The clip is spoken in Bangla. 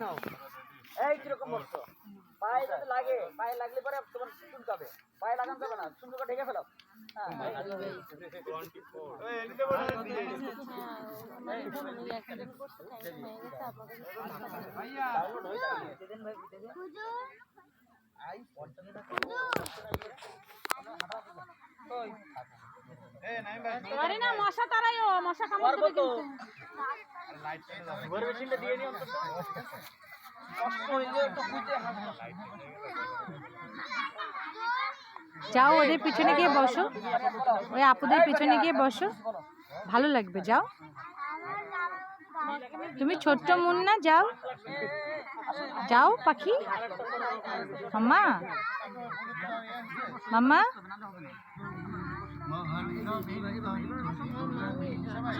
নাও। এই কীরকম বসছো পায়ে যাতে লাগে পায়ে লাগলে পরে তোমার শুনতে হবে। পায়ে লাগানো যাবে না সুন্দর ঢেকে ফেলো। হ্যাঁ, আরে না মশা তারাই ও মশা কামড় দেবে কিন্তু। ঘরের মেশিনটা দিয়ে নিও অন্তত। কষ্ট হইলে একটু বুঝে যাও ওদের পিছনে গিয়ে বসো। ওই আপুদের পিছনে গিয়ে বসো। ভালো লাগবে যাও। তুমি ছোট্ট মুন্না যাও। যাও পাখি। মাম্মা। মাম্মা। সবাই